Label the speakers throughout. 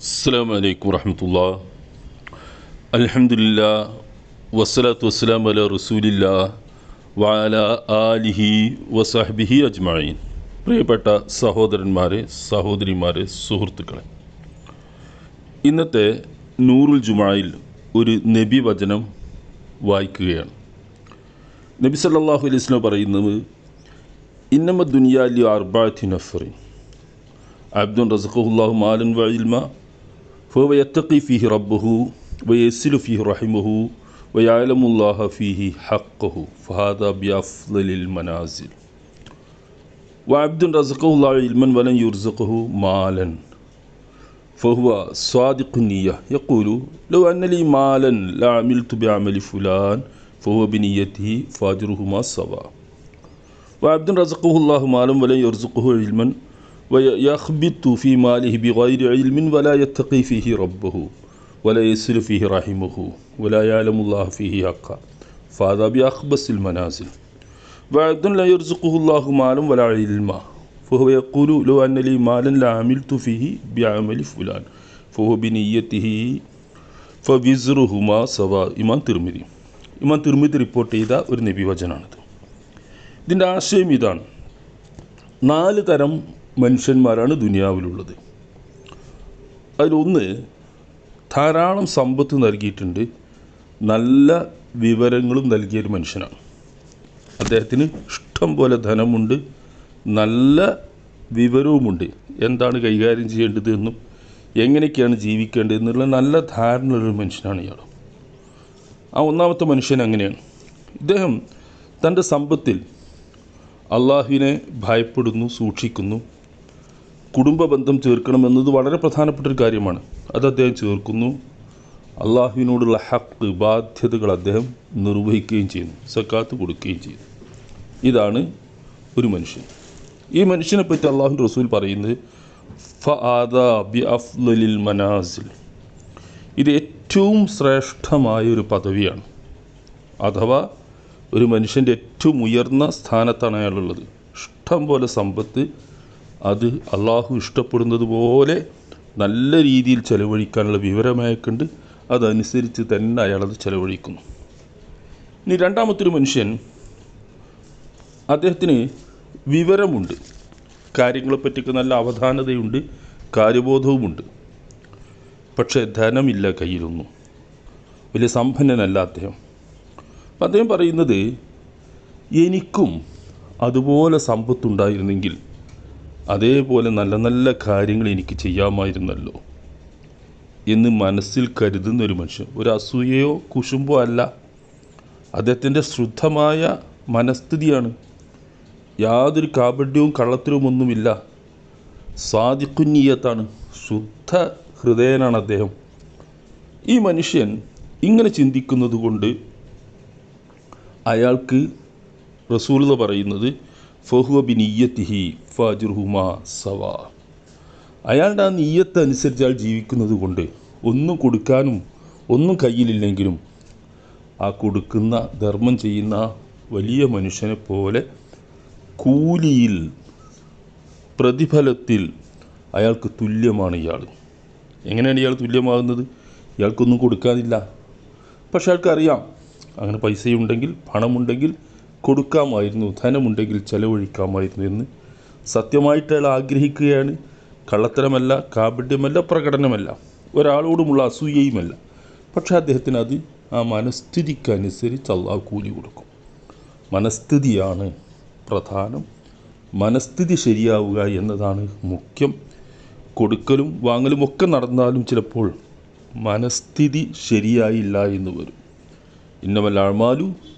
Speaker 1: അസ്സാം വലൈക്കും വർഹമത്തുള്ള അലഹമുല്ല വസ്സലാത്തു വസ്സലാം അല റസൂലില്ല വാല ആലിഹി വസഹബിഹി അജ്മായിൻ പ്രിയപ്പെട്ട സഹോദരന്മാരെ സഹോദരിമാരെ സുഹൃത്തുക്കളെ ഇന്നത്തെ നൂറുൽ ജുമായിൽ ഒരു നബി വചനം വായിക്കുകയാണ്. നബി സല്ലാഹു അലൈഹി പറയുന്നത് ഇന്നമ ദുനിയാലി അർബാത്തി നഫറി അബ്ദുൻ റസഖുല്ലാഹു മാലൻ വഇൽമ فهو يتقي فيه ربه ويسل فيه رحمه ويعلم الله فيه حقه فهذا بأفضل المنازل. وعبد رزقه الله علما ولن يرزقه مالا فهو صادق النية يقول لو أن لي مالا لعملت بعمل فلان فهو بنيته فاجرهما سواء وعبد رزقه الله مالا ولن يرزقه علما ويخبط في ماله بغير علم ولا يتقي فيه ربه ولا يسل فيه رحمه ولا يعلم الله فيه حقا فهذا بأخبث المنازل وعبد لا يرزقه الله مالا ولا علما فهو يقول لو أن لي مالا لعملت فيه بعمل فلان فهو بنيته فوزرهما سواء ഇമാം തിർമിതി ഇമാം തിർമിതി റിപ്പോർട്ട് ചെയ്ത ഒരു നബിവചനാണിത് ഇതിൻ്റെ ആശയം ഇതാണ് നാല് തരം മനുഷ്യന്മാരാണ് ദുനിയാവിലുള്ളത്. അതിലൊന്ന് ധാരാളം സമ്പത്ത് നൽകിയിട്ടുണ്ട്. നല്ല വിവരങ്ങളും നൽകിയ ഒരു മനുഷ്യനാണ്. അദ്ദേഹത്തിന് ഇഷ്ടം പോലെ ധനമുണ്ട്. നല്ല വിവരവുമുണ്ട്. എന്താണ് കൈകാര്യം ചെയ്യേണ്ടത് എന്നും എങ്ങനെയൊക്കെയാണ് ജീവിക്കേണ്ടത് എന്നുള്ള നല്ല ധാരണയുള്ള മനുഷ്യനാണ് ഇയാൾ. ആ ഒന്നാമത്തെ മനുഷ്യൻ അങ്ങനെയാണ്. ഇദ്ദേഹം തന്റെ സമ്പത്തിൽ അള്ളാഹുവിനെ ഭയപ്പെടുന്നു സൂക്ഷിക്കുന്നു. കുടുംബ ബന്ധം ചേർക്കണം എന്നത് വളരെ പ്രധാനപ്പെട്ട ഒരു കാര്യമാണ്. അത് അദ്ദേഹം ചേർക്കുന്നു. അള്ളാഹുവിനോടുള്ള ഹക്ക് ബാധ്യതകൾ അദ്ദേഹം നിർവഹിക്കുകയും ചെയ്യുന്നു. സക്കാത്ത് കൊടുക്കുകയും ചെയ്യുന്നു. ഇതാണ് ഒരു മനുഷ്യൻ. ഈ മനുഷ്യനെ പറ്റി അള്ളാഹു റസൂൽ പറയുന്നത് മനാസിൽ. ഇത് ഏറ്റവും ശ്രേഷ്ഠമായ ഒരു പദവിയാണ്. അഥവാ ഒരു മനുഷ്യന്റെ ഏറ്റവും ഉയർന്ന സ്ഥാനത്താണ് അയാളുള്ളത്. ഇഷ്ടം പോലെ സമ്പത്ത് അത് അള്ളാഹു ഇഷ്ടപ്പെടുന്നത് പോലെ നല്ല രീതിയിൽ ചെലവഴിക്കാനുള്ള വിവരമയക്കുണ്ട് അതനുസരിച്ച് തന്നെ അയാളത് ചെലവഴിക്കുന്നു. ഇനി രണ്ടാമത്തൊരു മനുഷ്യൻ അദ്ദേഹത്തിന് വിവരമുണ്ട്. കാര്യങ്ങളെപ്പറ്റിയൊക്കെ നല്ല അവധാനതയുണ്ട് കാര്യബോധവുമുണ്ട്. പക്ഷേ ധനമില്ല കയ്യിലൊന്നും. വലിയ സമ്പന്നനല്ല അദ്ദേഹം. അദ്ദേഹം പറയുന്നത് എനിക്കും അതുപോലെ സമ്പത്തുണ്ടായിരുന്നെങ്കിൽ അതേപോലെ നല്ല നല്ല കാര്യങ്ങൾ എനിക്ക് ചെയ്യാമായിരുന്നല്ലോ എന്ന് മനസ്സിൽ കരുതുന്ന ഒരു മനുഷ്യൻ. ഒരു അസൂയയോ കുശുമ്പോ അല്ല. അദ്ദേഹത്തിന്റെ ശുദ്ധമായ മനസ്ഥിതിയാണ്. യാതൊരു കാപഡ്യവും കള്ളത്തിലുമൊന്നുമില്ല സാദിക്കുഞ്ഞീയത്താണ് ശുദ്ധ ഹൃദയനാണ് അദ്ദേഹം. ഈ മനുഷ്യൻ ഇങ്ങനെ ചിന്തിക്കുന്നത് കൊണ്ട് അയാൾക്ക് റസൂലത പറയുന്നത് ഫഹുവ ബി നീയത്തിഹി ഫാജുർഹുമാ സവാ. അയാളുടെ ആ നീയത്ത് അനുസരിച്ച് അയാൾ ജീവിക്കുന്നത് കൊണ്ട് ഒന്നും കൊടുക്കാനും ഒന്നും കയ്യിലില്ലെങ്കിലും ആ കൊടുക്കുന്ന ധർമ്മം ചെയ്യുന്ന വലിയ മനുഷ്യനെ പോലെ കൂലിയിൽ പ്രതിഫലത്തിൽ അയാൾക്ക് തുല്യമാണ് ഇയാൾ. എങ്ങനെയാണ് ഇയാൾ തുല്യമാകുന്നത്? ഇയാൾക്കൊന്നും കൊടുക്കാനില്ല. പക്ഷെ അയാൾക്കറിയാം അങ്ങനെ പൈസയുണ്ടെങ്കിൽ പണമുണ്ടെങ്കിൽ കൊടുക്കാമായിരുന്നു ധനമുണ്ടെങ്കിൽ ചെലവഴിക്കാമായിരുന്നു എന്ന്. സത്യമായിട്ട് അയാൾ ആഗ്രഹിക്കുകയാണ്. കള്ളത്തരമല്ല കാപഡ്യമല്ല പ്രകടനമല്ല. ഒരാളോടുമുള്ള അസൂയയുമല്ല. പക്ഷെ അദ്ദേഹത്തിന് അത് ആ മനസ്ഥിതിക്കനുസരിച്ച് അള്ളാഹ് കൂലി കൊടുക്കും. മനസ്ഥിതിയാണ് പ്രധാനം. മനസ്ഥിതി ശരിയാവുക എന്നതാണ് മുഖ്യം. കൊടുക്കലും വാങ്ങലും ഒക്കെ നടന്നാലും ചിലപ്പോൾ മനസ്ഥിതി ശരിയായില്ല എന്ന് വരും. ഇന്നമൽ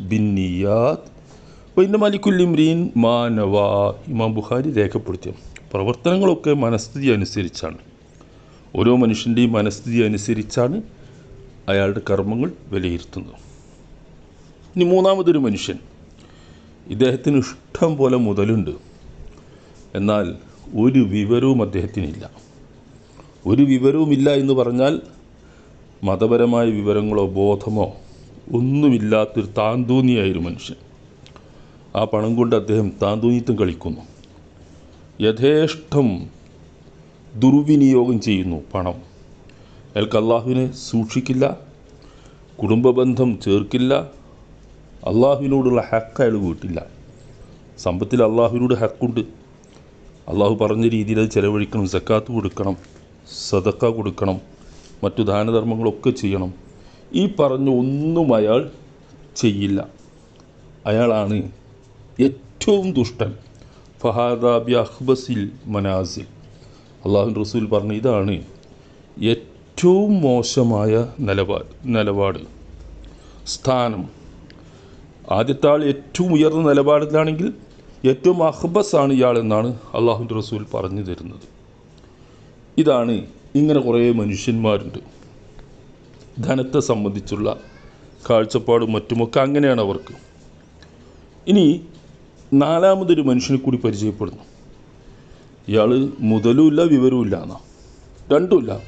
Speaker 1: ബിന്നിയാദ് അപ്പോൾ ഇന്ന മലിക്കുല്ലിമ്രീൻ മാനവ ഇമാം ബുഖാരി രേഖപ്പെടുത്തിയ പ്രവർത്തനങ്ങളൊക്കെ മനസ്ഥിതി അനുസരിച്ചാണ്. ഓരോ മനുഷ്യന്റെയും മനസ്ഥിതി അനുസരിച്ചാണ് അയാളുടെ കർമ്മങ്ങൾ വിലയിരുത്തുന്നത്. ഇനി മൂന്നാമതൊരു മനുഷ്യൻ. ഇദ്ദേഹത്തിന് ഇഷ്ടം പോലെ മുതലുണ്ട്. എന്നാൽ ഒരു വിവരവും അദ്ദേഹത്തിനില്ല. ഒരു വിവരവുമില്ല എന്ന് പറഞ്ഞാൽ മതപരമായ വിവരങ്ങളോ ബോധമോ ഒന്നുമില്ലാത്തൊരു താന്തൂന്നിയായൊരു മനുഷ്യൻ. ആ പണം കൊണ്ട് അദ്ദേഹം താന്തൂന്നിത്തം കളിക്കുന്നു. യഥേഷ്ടം ദുർവിനിയോഗം ചെയ്യുന്നു പണം. അയാൾക്ക് അള്ളാഹുവിനെ സൂക്ഷിക്കില്ല കുടുംബബന്ധം ചേർക്കില്ല അള്ളാഹുവിനോടുള്ള ഹക്ക് അയാൾ വീട്ടില്ല. സമ്പത്തിൽ അള്ളാഹുവിനോട് ഹക്കുണ്ട്. അള്ളാഹു പറഞ്ഞ രീതിയിൽ അത് ചിലവഴിക്കണം സക്കാത്ത് കൊടുക്കണം സദക്ക കൊടുക്കണം മറ്റു ദാനധർമ്മങ്ങളൊക്കെ ചെയ്യണം. ഈ പറഞ്ഞ ഒന്നും അയാൾ ചെയ്യില്ല. അയാളാണ് ഏറ്റവും ദുഷ്ടൻ. ഫഹാദാബി അഹ്ബസിൽ മനാസിൽ. അള്ളാഹു റസൂൽ പറഞ്ഞു ഇതാണ് ഏറ്റവും മോശമായ നിലപാട് നിലപാട്. സ്ഥാനം. ആദ്യത്തെ ആൾ ഏറ്റവും ഉയർന്ന നിലപാടിലാണെങ്കിൽ ഏറ്റവും അഹ്ബസ് ആണ് ഇയാൾ എന്നാണ് അള്ളാഹുന്റെ റസൂൽ പറഞ്ഞു തരുന്നത്. ഇതാണ് ഇങ്ങനെ കുറേ മനുഷ്യന്മാരുണ്ട്. ധനത്തെ സംബന്ധിച്ചുള്ള കാഴ്ചപ്പാടും മറ്റുമൊക്കെ അങ്ങനെയാണ് അവർക്ക്. ഇനി നാലാമതൊരു മനുഷ്യനെ കൂടി പരിചയപ്പെടുന്നു. ഇയാൾ മുതലുമില്ല വിവരവുമില്ല എന്നാ. രണ്ടുമില്ല.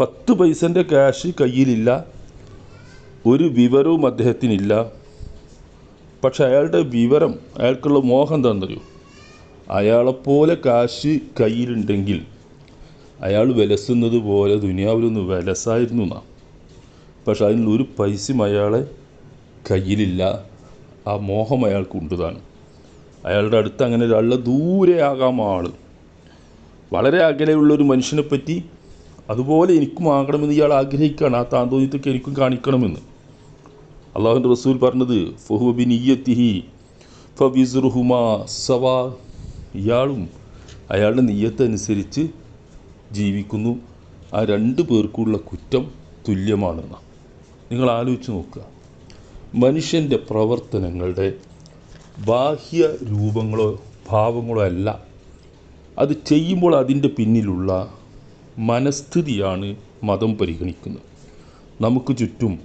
Speaker 1: പത്ത് പൈസന്റെ ക്യാഷ് കയ്യിലില്ല. ഒരു വിവരവും അദ്ദേഹത്തിനില്ല. പക്ഷെ അയാളുടെ വിവരം അയാൾക്കുള്ള മോഹം എന്താണെന്നറിയോ? അയാളെപ്പോലെ കാശ് കയ്യിലുണ്ടെങ്കിൽ അയാൾ വിലസുന്നത് പോലെ ദുനിയാവിലൊന്ന് വിലസായിരുന്നു എന്നാ. പക്ഷെ അതിനുള്ള ഒരു പൈസയും അയാളെ കയ്യിലില്ല. ആ മോഹം അയാൾക്കുണ്ട് താനും അയാളുടെ അടുത്ത് അങ്ങനെ ഒരാളുടെ ദൂരെയാകാം ആൾ. വളരെ അകലെയുള്ള ഒരു മനുഷ്യനെ പറ്റി അതുപോലെ എനിക്കും ആകണമെന്ന് ഇയാൾ ആഗ്രഹിക്കുകയാണ്. ആ താന്തോന്നിത്തൊക്കെ എനിക്കും കാണിക്കണമെന്ന്. അള്ളാഹുന്റെ റസൂൽ പറഞ്ഞത് ഫഹുബി നീയത്തിഹി ഫബിസുറുഹുമാ സവാ. ഇയാളും അയാളുടെ നീയത്തനുസരിച്ച് ജീവിക്കുന്നു. ആ രണ്ട് പേർക്കുള്ള കുറ്റം തുല്യമാണെന്ന് നിങ്ങൾ ആലോചിച്ച് നോക്കുക. മനുഷ്യന്റെ പ്രവർത്തനങ്ങളുടെ ബാഹ്യ രൂപങ്ങളോ ഭാവങ്ങളോ അല്ല. അത് ചെയ്യുമ്പോൾ അതിന്റെ പിന്നിലുള്ള മനസ്ഥിതിയാണ് മതം പരിഗണിക്കുന്നത്. നമുക്ക് ചുറ്റും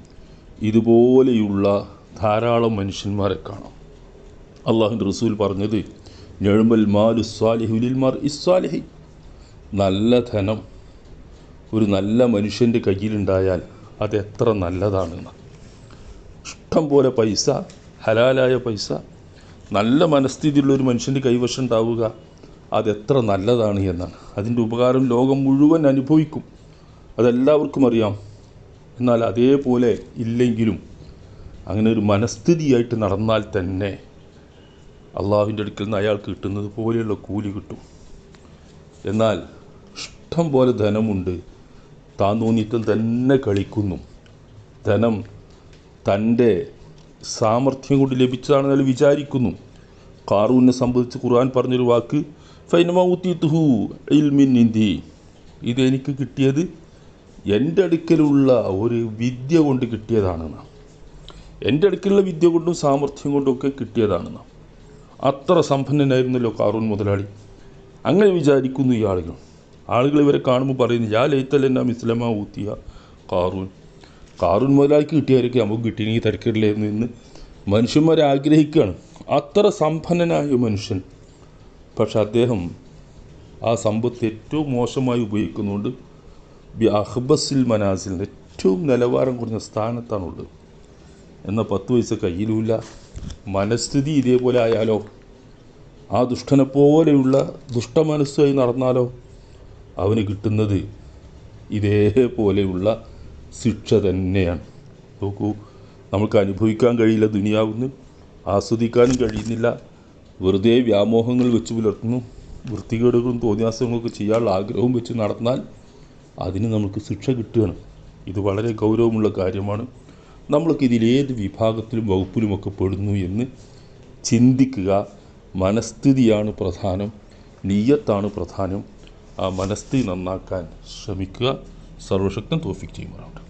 Speaker 1: ഇതുപോലെയുള്ള ധാരാളം മനുഷ്യന്മാരെ കാണാം. അള്ളാഹുന്റെ റസൂൽ പറഞ്ഞത് ഞഴുമൽ മാലു സ്വാലിഹുലിൽമാർ ഇസ്വാലിഹി നല്ല ധനം ഒരു നല്ല മനുഷ്യന്റെ കയ്യിലുണ്ടായാൽ അത് എത്ര നല്ലതാണെന്ന്. ഇഷ്ടം പോലെ പൈസ ഹലാലായ പൈസ നല്ല മനസ്ഥിതിയുള്ള ഒരു മനുഷ്യന്റെ കൈവശം ഉണ്ടാവുക അതെത്ര നല്ലതാണ് എന്നാണ്. അതിന്റെ ഉപകാരം ലോകം മുഴുവൻ അനുഭവിക്കും. അതെല്ലാവർക്കും അറിയാം. എന്നാൽ അതേപോലെ ഇല്ലെങ്കിലും അങ്ങനെ ഒരു മനസ്ഥിതിയായിട്ട് നടന്നാൽ തന്നെ അള്ളാഹുവിന്റെ അടുക്കൽ നിന്ന് അയാൾക്ക് കിട്ടുന്നത് പോലെയുള്ള കൂലി കിട്ടും. എന്നാൽ ഇഷ്ടം പോലെ ധനമുണ്ട്. താൻ തോന്നിയിട്ടും തന്നെ കളിക്കുന്നു. ധനം തന്റെ സാമർഥ്യം കൊണ്ട് ലഭിച്ചതാണെന്ന് അയാൾ വിചാരിക്കുന്നു. കാറൂനെ സംബന്ധിച്ച് ഖുർആൻ പറഞ്ഞൊരു വാക്ക് ഫൈനമൗത്തിത്തുഹു ഇൽമിൻ ഇന്തി ഇതെനിക്ക് കിട്ടിയത് എന്റെ അടുക്കലുള്ള ഒരു വിദ്യ കൊണ്ട് കിട്ടിയതാണെന്ന്. എന്റെ അടുക്കലുള്ള വിദ്യ കൊണ്ടും സാമർഥ്യം കൊണ്ടും ഒക്കെ കിട്ടിയതാണെന്ന്. അത്ര സമ്പന്നനായിരുന്നല്ലോ കാറൂൺ മുതലാളി. അങ്ങനെ വിചാരിക്കുന്നു ഈ ആളുകൾ. ആളുകൾ ഇവരെ കാണുമ്പോൾ പറയുന്നു യാ ലൈത്തലെന്നാ ഇസ്ലമാ ഊത്തിയ കാറൂൻ കാറൂൻ മുതലാളിക്ക് കിട്ടിയായിരിക്കും നമുക്ക് കിട്ടിയെങ്കിൽ തിരക്കില്ലായിരുന്നു എന്ന് മനുഷ്യന്മാരെ ആഗ്രഹിക്കുകയാണ്. അത്ര സമ്പന്നനായ മനുഷ്യൻ. പക്ഷെ അദ്ദേഹം ആ സമ്പത്ത് ഏറ്റവും മോശമായി ഉപയോഗിക്കുന്നുണ്ട് അഹ്ബസിൽ മനാസിൽ ഏറ്റവും നിലവാരം കുറഞ്ഞ സ്ഥാനത്താണുള്ളത്. എന്നാൽ പത്ത് പൈസ കയ്യിലുമില്ല. മനസ്ഥിതി ഇതേപോലെ ആയാലോ? ആ ദുഷ്ടനെ പോലെയുള്ള ദുഷ്ടമനസ്സായി നടന്നാലോ? അവന് കിട്ടുന്നത് ഇതേപോലെയുള്ള ശിക്ഷ തന്നെയാണ്. നോക്കൂ നമുക്ക് അനുഭവിക്കാൻ കഴിയില്ല ദുനിയാവുന്നു ആസ്വദിക്കാനും കഴിയുന്നില്ല. വെറുതെ വ്യാമോഹങ്ങൾ വെച്ച് പുലർത്തുന്നു വൃത്തികേടുകളും തോന്നിയാസങ്ങളൊക്കെ ചെയ്യാനുള്ള ആഗ്രഹവും വെച്ച് നടന്നാൽ അതിന് നമുക്ക് ശിക്ഷ കിട്ടുകയാണ്. ഇത് വളരെ ഗൗരവമുള്ള കാര്യമാണ്. നമ്മൾക്ക് ഇതിലേത് വിഭാഗത്തിലും വകുപ്പിലുമൊക്കെ പെടുന്നു എന്ന് ചിന്തിക്കുക മനസ്ഥിതിയാണ് പ്രധാനം നീയത്താണ് പ്രധാനം. ആ മനസ്ഥിതി നന്നാക്കാൻ ശ്രമിക്കുക. सर्वशक्तन तोफिक जी मराठा।